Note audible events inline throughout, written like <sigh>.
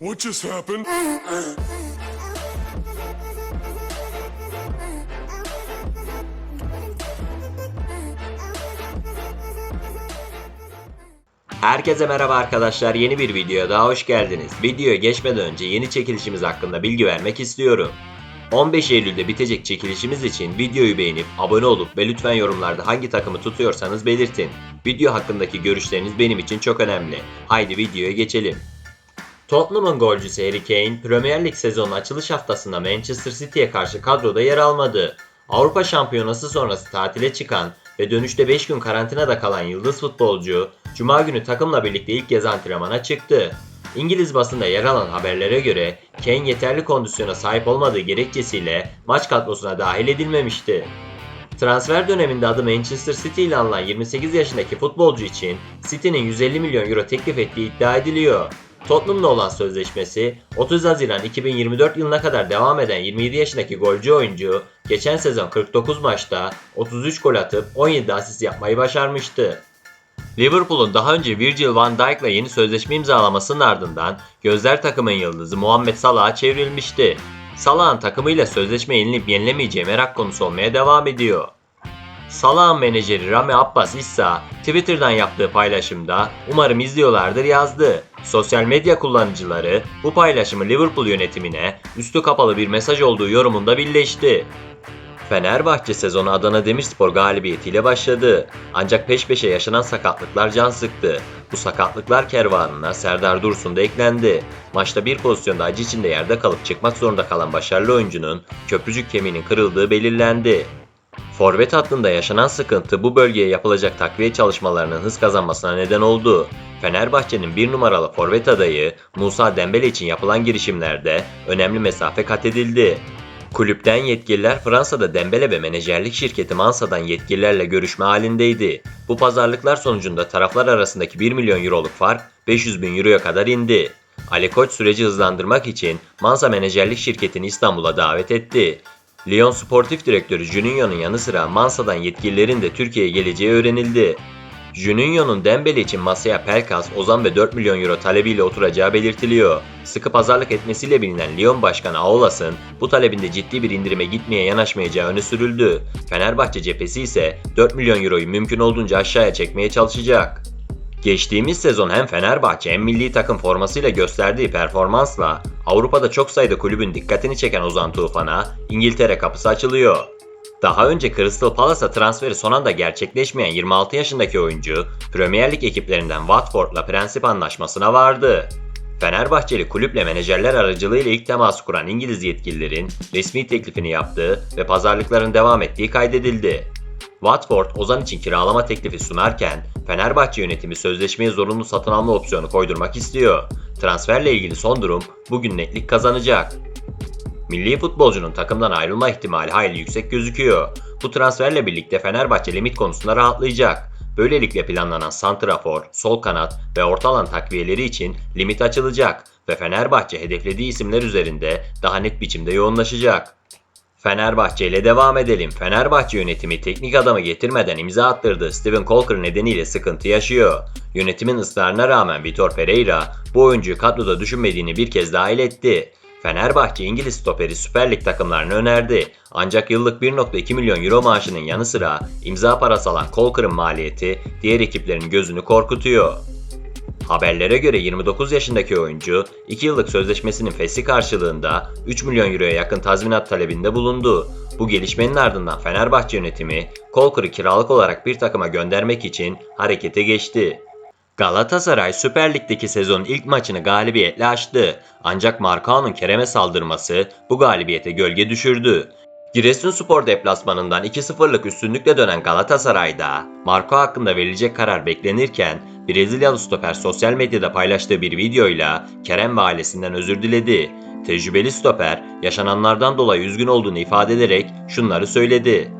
What just happened? Herkese merhaba arkadaşlar yeni bir videoya daha hoş geldiniz. Videoya geçmeden önce yeni çekilişimiz hakkında bilgi vermek istiyorum. 15 Eylül'de bitecek çekilişimiz için videoyu beğenip abone olup ve lütfen yorumlarda hangi takımı tutuyorsanız belirtin. Video hakkındaki görüşleriniz benim için çok önemli. Haydi videoya geçelim. Tottenham'ın golcüsü Harry Kane, Premier Lig sezonun açılış haftasında Manchester City'ye karşı kadroda yer almadı. Avrupa Şampiyonası sonrası tatile çıkan ve dönüşte 5 gün karantinada kalan yıldız futbolcu, Cuma günü takımla birlikte ilk kez antrenmana çıktı. İngiliz basında yer alan haberlere göre Kane yeterli kondisyona sahip olmadığı gerekçesiyle maç kadrosuna dahil edilmemişti. Transfer döneminde adı Manchester City ile anılan 28 yaşındaki futbolcu için City'nin 150 milyon euro teklif ettiği iddia ediliyor. Tottenham'la olan sözleşmesi 30 Haziran 2024 yılına kadar devam eden 27 yaşındaki golcü oyuncu geçen sezon 49 maçta 33 gol atıp 17 asist yapmayı başarmıştı. Liverpool'un daha önce Virgil van Dijk'la yeni sözleşme imzalamasının ardından gözler takımın yıldızı Muhammed Salah'a çevrilmişti. Salah'ın takımıyla sözleşme yenilip yenilemeyeceği merak konusu olmaya devam ediyor. Salah'ın menajeri Rami Abbas ise Twitter'dan yaptığı paylaşımda umarım izliyorlardır yazdı. Sosyal medya kullanıcıları bu paylaşımı Liverpool yönetimine üstü kapalı bir mesaj olduğu yorumunda birleşti. Fenerbahçe sezonu Adana Demirspor galibiyetiyle başladı. Ancak peş peşe yaşanan sakatlıklar can sıktı. Bu sakatlıklar kervanına Serdar Dursun da eklendi. Maçta bir pozisyonda acı içinde yerde kalıp çıkmak zorunda kalan başarılı oyuncunun köprücük kemiğinin kırıldığı belirlendi. Forvet hattında yaşanan sıkıntı bu bölgeye yapılacak takviye çalışmalarının hız kazanmasına neden oldu. Fenerbahçe'nin bir numaralı forvet adayı Musa Dembele için yapılan girişimlerde önemli mesafe kat edildi. Kulüpten yetkililer Fransa'da Dembele ve menajerlik şirketi Mansa'dan yetkililerle görüşme halindeydi. Bu pazarlıklar sonucunda taraflar arasındaki 1 milyon euroluk fark 500 bin euroya kadar indi. Ali Koç süreci hızlandırmak için Mansa menajerlik şirketini İstanbul'a davet etti. Lyon Sportif Direktörü Juninho'nun yanı sıra Mansa'dan yetkililerin de Türkiye'ye geleceği öğrenildi. Juninho'nun Dembele için masaya Pelkas, Ozan ve 4 milyon euro talebiyle oturacağı belirtiliyor. Sıkı pazarlık etmesiyle bilinen Lyon Başkanı Aulas'ın bu talebinde ciddi bir indirime gitmeye yanaşmayacağı öne sürüldü. Fenerbahçe cephesi ise 4 milyon euroyu mümkün olduğunca aşağıya çekmeye çalışacak. Geçtiğimiz sezon hem Fenerbahçe hem milli takım formasıyla gösterdiği performansla Avrupa'da çok sayıda kulübün dikkatini çeken Ozan Tufan'a İngiltere kapısı açılıyor. Daha önce Crystal Palace'a transferi son anda gerçekleşmeyen 26 yaşındaki oyuncu Premier Lig ekiplerinden Watford'la prensip anlaşmasına vardı. Fenerbahçeli kulüple menajerler aracılığıyla ilk temas kuran İngiliz yetkililerin resmi teklifini yaptığı ve pazarlıkların devam ettiği kaydedildi. Watford Ozan için kiralama teklifi sunarken Fenerbahçe yönetimi sözleşmeye zorunlu satın alma opsiyonu koydurmak istiyor. Transferle ilgili son durum bugün netlik kazanacak. Milli futbolcunun takımdan ayrılma ihtimali hayli yüksek gözüküyor. Bu transferle birlikte Fenerbahçe limit konusunda rahatlayacak. Böylelikle planlanan santrafor, sol kanat ve orta alan takviyeleri için limit açılacak ve Fenerbahçe hedeflediği isimler üzerinde daha net biçimde yoğunlaşacak. Fenerbahçe ile devam edelim. Fenerbahçe yönetimi teknik adamı getirmeden imza attırdığı Steven Colker nedeniyle sıkıntı yaşıyor. Yönetimin ısrarına rağmen Vitor Pereira bu oyuncuyu kadroda düşünmediğini bir kez dahil etti. Fenerbahçe İngiliz stoperi Süper Lig takımlarını önerdi. Ancak yıllık 1.2 milyon euro maaşının yanı sıra imza parası alan Colker'ın maliyeti diğer ekiplerin gözünü korkutuyor. Haberlere göre 29 yaşındaki oyuncu 2 yıllık sözleşmesinin fesli karşılığında 3 milyon euroya yakın tazminat talebinde bulundu. Bu gelişmenin ardından Fenerbahçe yönetimi Kolkır'ı kiralık olarak bir takıma göndermek için harekete geçti. Galatasaray Süper Lig'deki sezonun ilk maçını galibiyetle açtı. Ancak Marcao'nun Kerem'e saldırması bu galibiyete gölge düşürdü. Giresunspor deplasmanından 2-0'lık üstünlükle dönen Galatasaray'da Marco hakkında verilecek karar beklenirken Brezilyalı stoper sosyal medyada paylaştığı bir videoyla Kerem ve ailesinden özür diledi. Tecrübeli stoper yaşananlardan dolayı üzgün olduğunu ifade ederek şunları söyledi.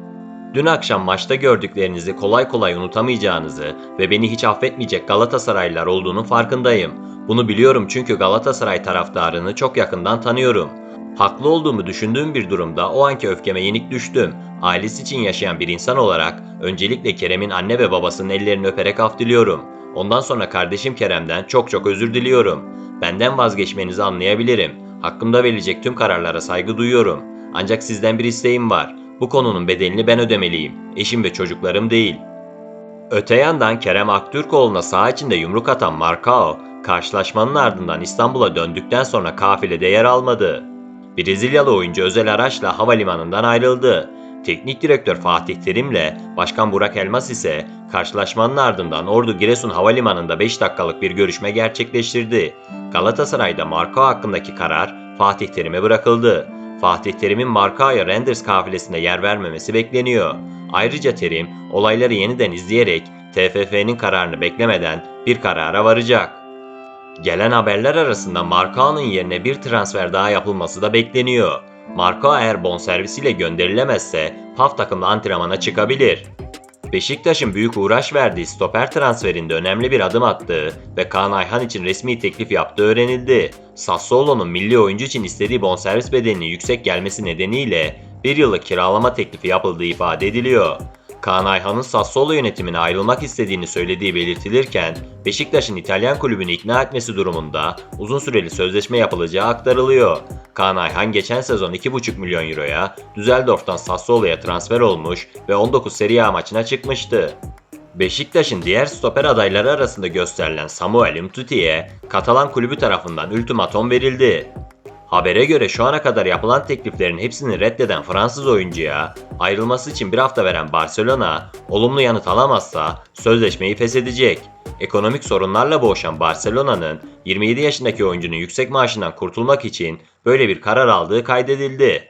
Dün akşam maçta gördüklerinizi kolay kolay unutamayacağınızı ve beni hiç affetmeyecek Galatasaraylılar olduğunun farkındayım. Bunu biliyorum çünkü Galatasaray taraftarını çok yakından tanıyorum. Haklı olduğumu düşündüğüm bir durumda o anki öfkeme yenik düştüm. Ailesi için yaşayan bir insan olarak öncelikle Kerem'in anne ve babasının ellerini öperek af diliyorum. Ondan sonra kardeşim Kerem'den çok çok özür diliyorum. Benden vazgeçmenizi anlayabilirim. Hakkımda verilecek tüm kararlara saygı duyuyorum. Ancak sizden bir isteğim var. Bu konunun bedelini ben ödemeliyim. Eşim ve çocuklarım değil. Öte yandan Kerem Aktürkoğlu'na saha içinde yumruk atan Marcao, karşılaşmanın ardından İstanbul'a döndükten sonra kafilede yer almadı. Brezilyalı oyuncu özel araçla havalimanından ayrıldı. Teknik direktör Fatih Terim'le Başkan Burak Elmas ise karşılaşmanın ardından Ordu Giresun Havalimanı'nda 5 dakikalık bir görüşme gerçekleştirdi. Galatasaray'da Marcao hakkındaki karar Fatih Terim'e bırakıldı. Fatih Terim'in Marcao'ya Renders kafilesinde yer vermemesi bekleniyor. Ayrıca Terim olayları yeniden izleyerek TFF'nin kararını beklemeden bir karara varacak. Gelen haberler arasında Marcao'nun yerine bir transfer daha yapılması da bekleniyor. Marcao eğer bonservisiyle gönderilemezse PAF takımla antrenmana çıkabilir. Beşiktaş'ın büyük uğraş verdiği stoper transferinde önemli bir adım attığı ve Kaan Ayhan için resmi teklif yaptığı öğrenildi. Sassuolo'nun milli oyuncu için istediği bonservis bedelinin yüksek gelmesi nedeniyle bir yıllık kiralama teklifi yapıldığı ifade ediliyor. Kaan Ayhan'ın Sassuolo yönetimine ayrılmak istediğini söylediği belirtilirken Beşiktaş'ın İtalyan kulübünü ikna etmesi durumunda uzun süreli sözleşme yapılacağı aktarılıyor. Kaan Ayhan geçen sezon 2,5 milyon euroya Düsseldorf'tan Sassuolo'ya transfer olmuş ve 19 Serie A maçına çıkmıştı. Beşiktaş'ın diğer stoper adayları arasında gösterilen Samuel Umtiti'ye Katalan kulübü tarafından ultimatom verildi. Habere göre şu ana kadar yapılan tekliflerin hepsini reddeden Fransız oyuncuya ayrılması için bir hafta veren Barcelona, olumlu yanıt alamazsa sözleşmeyi feshedecek. Ekonomik sorunlarla boğuşan Barcelona'nın 27 yaşındaki oyuncunun yüksek maaşından kurtulmak için böyle bir karar aldığı kaydedildi.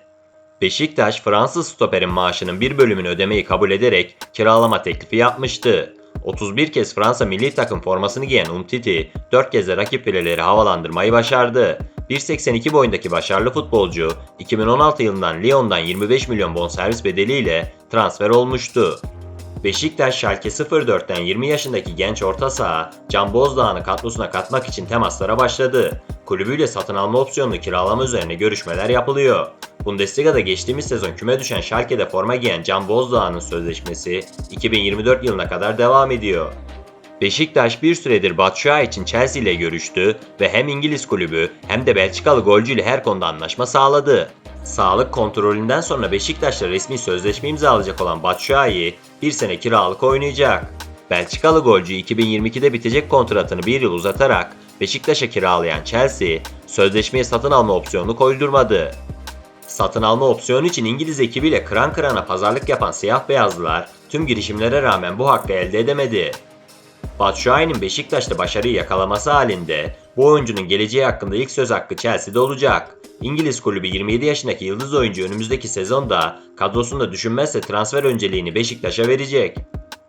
Beşiktaş, Fransız stoperin maaşının bir bölümünü ödemeyi kabul ederek kiralama teklifi yapmıştı. 31 kez Fransa milli takım formasını giyen Umtiti, 4 kez de rakip fileleri havalandırmayı başardı. 1.82 boyundaki başarılı futbolcu, 2016 yılından Lyon'dan 25 milyon bonservis bedeliyle transfer olmuştu. Beşiktaş Schalke 04'ten 20 yaşındaki genç orta saha Can Bozdağ'ını kadrosuna katmak için temaslara başladı. Kulübüyle satın alma opsiyonunu kiralama üzerine görüşmeler yapılıyor. Bundesliga'da geçtiğimiz sezon küme düşen Schalke'de forma giyen Can Bozdağ'ın sözleşmesi 2024 yılına kadar devam ediyor. Beşiktaş bir süredir Batshuayi için Chelsea ile görüştü ve hem İngiliz kulübü hem de Belçikalı golcüyle her konuda anlaşma sağladı. Sağlık kontrolünden sonra Beşiktaş'la resmi sözleşme imzalayacak olan Batshuayi bir sene kiralık oynayacak. Belçikalı golcü 2022'de bitecek kontratını bir yıl uzatarak Beşiktaş'a kiralayan Chelsea, sözleşmeye satın alma opsiyonunu koydurmadı. Satın alma opsiyonu için İngiliz ekibiyle kıran kırana pazarlık yapan siyah beyazlılar tüm girişimlere rağmen bu hakkı elde edemedi. Batshuayi'nin Beşiktaş'ta başarıyı yakalaması halinde bu oyuncunun geleceği hakkında ilk söz hakkı Chelsea'de olacak. İngiliz kulübü 27 yaşındaki yıldız oyuncu önümüzdeki sezonda kadrosunda düşünmezse transfer önceliğini Beşiktaş'a verecek.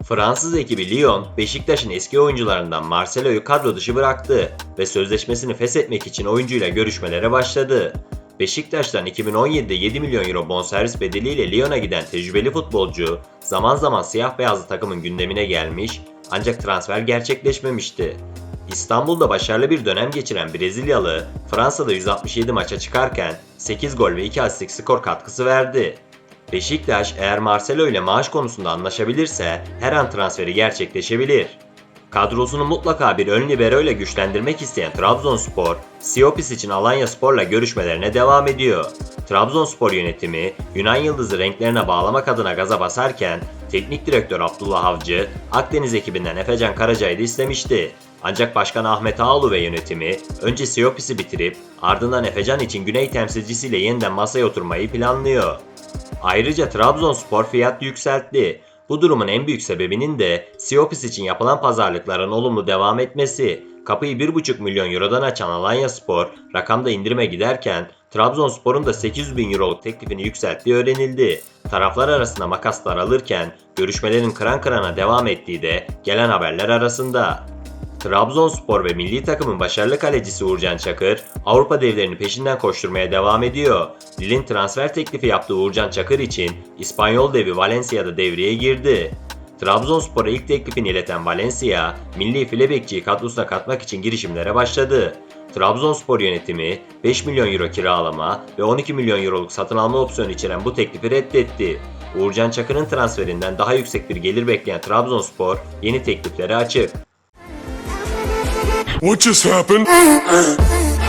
Fransız ekibi Lyon, Beşiktaş'ın eski oyuncularından Marcelo'yu kadro dışı bıraktı ve sözleşmesini feshetmek için oyuncuyla görüşmelere başladı. Beşiktaş'tan 2017'de 7 milyon euro bonservis bedeliyle Lyon'a giden tecrübeli futbolcu zaman zaman siyah beyazlı takımın gündemine gelmiş ancak transfer gerçekleşmemişti. İstanbul'da başarılı bir dönem geçiren Brezilyalı, Fransa'da 167 maça çıkarken 8 gol ve 2 asistlik skor katkısı verdi. Beşiktaş eğer Marcelo ile maaş konusunda anlaşabilirse her an transferi gerçekleşebilir. Kadrosunu mutlaka bir ön libero ile güçlendirmek isteyen Trabzonspor, Siopis için Alanya Spor'la görüşmelerine devam ediyor. Trabzonspor yönetimi Yunan yıldızı renklerine bağlamak adına gaza basarken teknik direktör Abdullah Avcı Akdeniz ekibinden Efecan Karaca'yı da istemişti. Ancak Başkan Ahmet Ağaoğlu ve yönetimi önce Siopis'i bitirip ardından Efecan için Güney temsilcisiyle yeniden masaya oturmayı planlıyor. Ayrıca Trabzonspor fiyat yükseltti. Bu durumun en büyük sebebinin de Siopis için yapılan pazarlıkların olumlu devam etmesi. Kapıyı 1,5 milyon eurodan açan Alanya Spor rakamda indirime giderken Trabzonspor'un da 800 bin euroluk teklifini yükselttiği öğrenildi. Taraflar arasında makaslar alırken görüşmelerin kıran kırana devam ettiği de gelen haberler arasında. Trabzonspor ve milli takımın başarılı kalecisi Uğurcan Çakır, Avrupa devlerini peşinden koşturmaya devam ediyor. Lille'in transfer teklifi yaptığı Uğurcan Çakır için İspanyol devi Valencia'da devreye girdi. Trabzonspor'a ilk teklifini ileten Valencia, milli file bekçiyi kadrosuna katmak için girişimlere başladı. Trabzonspor yönetimi 5 milyon euro kiralama ve 12 milyon euroluk satın alma opsiyonu içeren bu teklifi reddetti. Uğurcan Çakır'ın transferinden daha yüksek bir gelir bekleyen Trabzonspor yeni tekliflere açık. What just happened? <laughs>